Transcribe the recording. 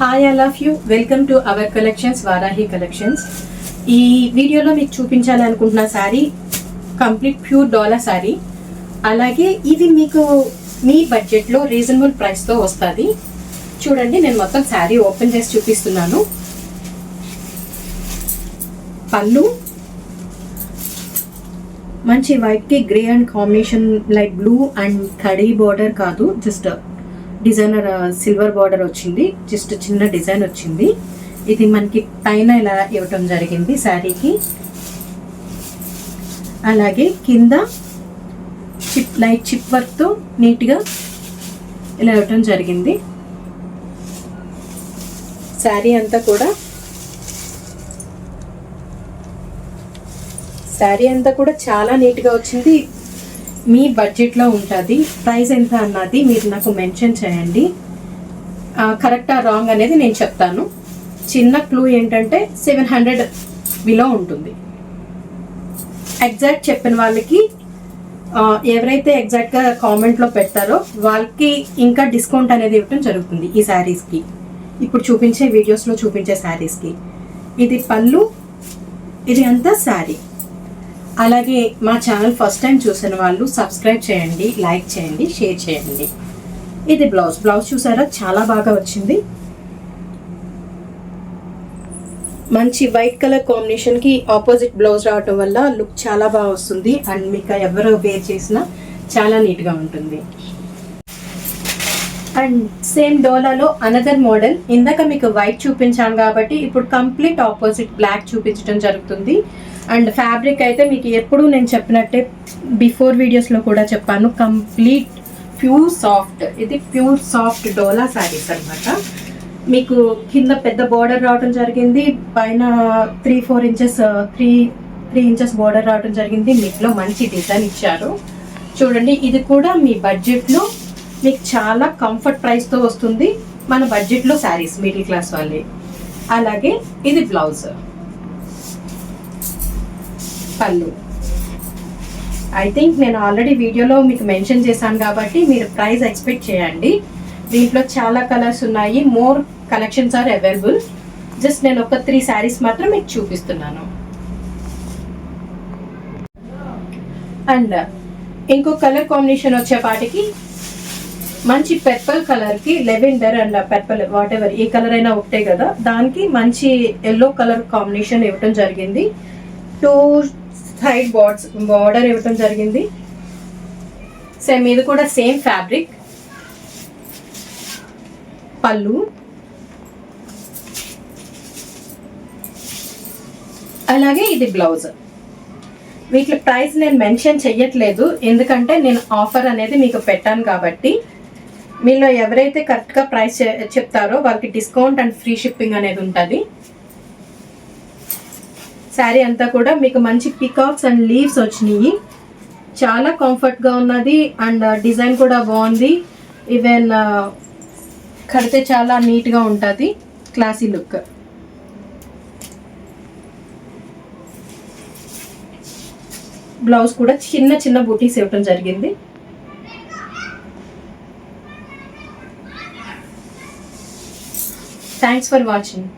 Hi I love you welcome to our collections Varahi collections ఈ వీడియోలో మీకు చూపించాలి అనుకుంటున్న sari complete pure dollar sari అలాగే ఇది మీకు మీ బడ్జెట్లో రీజనబుల్ ప్రైస్తో వస్తుంది. చూడండి నేను మొత్తం శారీ ఓపెన్ చేసి చూపిస్తున్నాను. పళ్ళు. మంచి వైట్కి grey and combination like blue and khadi border కాదు జస్ట్ డిజైనర్ సిల్వర్ బార్డర్ వచ్చింది. జస్ట్ చిన్న డిజైన్ వచ్చింది. ఇది మనకి పైన ఇలా ఇవ్వటం జరిగింది శారీకి. అలాగే కింద చిప్ లైట్ చిప్ వర్క్తో నీట్గా ఇలా ఇవ్వటం జరిగింది. శారీ అంతా కూడా శారీ అంతా కూడా చాలా నీట్గా వచ్చింది. మీ బడ్జెట్లో ఉంటుంది ప్రైస్ ఎంత అన్నది మీరు నాకు మెన్షన్ చేయండి. కరెక్టా రాంగ్ అనేది నేను చెప్తాను. చిన్న క్లూ ఏంటంటే సెవెన్ హండ్రెడ్ బిలో ఉంటుంది. ఎగ్జాక్ట్ చెప్పిన వాళ్ళకి ఎవరైతే ఎగ్జాక్ట్గా కామెంట్లో పెడతారో వాళ్ళకి ఇంకా డిస్కౌంట్ అనేది ఇవ్వడం జరుగుతుంది ఈ శారీస్కి. ఇప్పుడు చూపించే వీడియోస్లో చూపించే శారీస్కి. ఇది పళ్ళు ఇది అంతా శారీ. అలాగే మా ఛానల్ ఫస్ట్ టైం చూసిన వాళ్ళు సబ్స్క్రైబ్ చేయండి లైక్ చేయండి షేర్ చేయండి. ఇది బ్లౌజ్. బ్లౌజ్ చూసారా? చాలా బాగా వచ్చింది. మంచి వైట్ కలర్ కాంబినేషన్కి ఆపోజిట్ బ్లౌజ్ రావటం వల్ల లుక్ చాలా బాగా వస్తుంది. అండ్ మీకు ఎవరు వేర్ చేసినా చాలా నీట్గా ఉంటుంది. అండ్ సేమ్ డోలాలో అనదర్ మోడల్ ఇందాక మీకు వైట్ చూపించాను కాబట్టి ఇప్పుడు కంప్లీట్ ఆపోజిట్ బ్లాక్ చూపించడం జరుగుతుంది. అండ్ ఫ్యాబ్రిక్ అయితే మీకు ఎప్పుడు నేను చెప్పినట్టే బిఫోర్ వీడియోస్లో కూడా చెప్పాను. Complete pure soft. ఇది ప్యూర్ సాఫ్ట్ డోలా శారీస్ అన్నమాట. మీకు కింద పెద్ద బార్డర్ రావడం జరిగింది. పైన three four inches three three inches border రావడం జరిగింది. మీకులో మంచి డిజైన్ ఇచ్చారు. చూడండి ఇది కూడా మీ బడ్జెట్లో మీకు చాలా కంఫర్ట్ ప్రైస్తో వస్తుంది. మన బడ్జెట్లో శారీస్ మిడిల్ క్లాస్ వాళ్ళే. అలాగే ఇది బ్లౌజ్. పళ్ళు. ఐ థింక్ నేను ఆల్రెడీ వీడియోలో మీకు మెన్షన్ చేశాను కాబట్టి మీరు ప్రైస్ ఎక్స్పెక్ట్ చేయండి. దీంట్లో చాలా కలర్స్ ఉన్నాయి. More collections are available just నేను ఒక త్రీ శారీస్ మాత్రం మీకు చూపిస్తున్నాను. అండ్ ఇంకో కలర్ కాంబినేషన్ వచ్చేపాటికి మంచి పెర్పల్ కలర్కి lavender and purple whatever a colour అయినా ఒకటే కదా. దానికి మంచి ఎల్లో కలర్ కాంబినేషన్ ఇవ్వటం జరిగింది. టూ సైడ్ బార్డ్స్ బార్డర్ ఇవ్వటం జరిగింది. సేమ్ ఇది కూడా సేమ్ ఫ్యాబ్రిక్. పళ్ళు. అలాగే ఇది బ్లౌజ్. వీటి ప్రైస్ నేను మెన్షన్ చెయ్యట్లేదు. ఎందుకంటే నేను ఆఫర్ అనేది మీకు పెట్టాను కాబట్టి. మీలో ఎవరైతే కరెక్ట్గా ప్రైస్ చెప్తారో వాళ్ళకి డిస్కౌంట్ అండ్ ఫ్రీ షిప్పింగ్ అనేది ఉంటుంది. శారీ అంతా కూడా మీకు మంచి పికాక్స్ అండ్ లీవ్స్ వచ్చినాయి. చాలా కంఫర్ట్గా ఉన్నది అండ్ uh, డిజైన్ కూడా బాగుంది. ఈవెన్ uh, కడితే చాలా నీట్గా ఉంటుంది. క్లాసీ లుక్ బ్లౌజ్ కూడా చిన్న చిన్న బూటీస్ ఇవ్వటం జరిగింది. Thanks for watching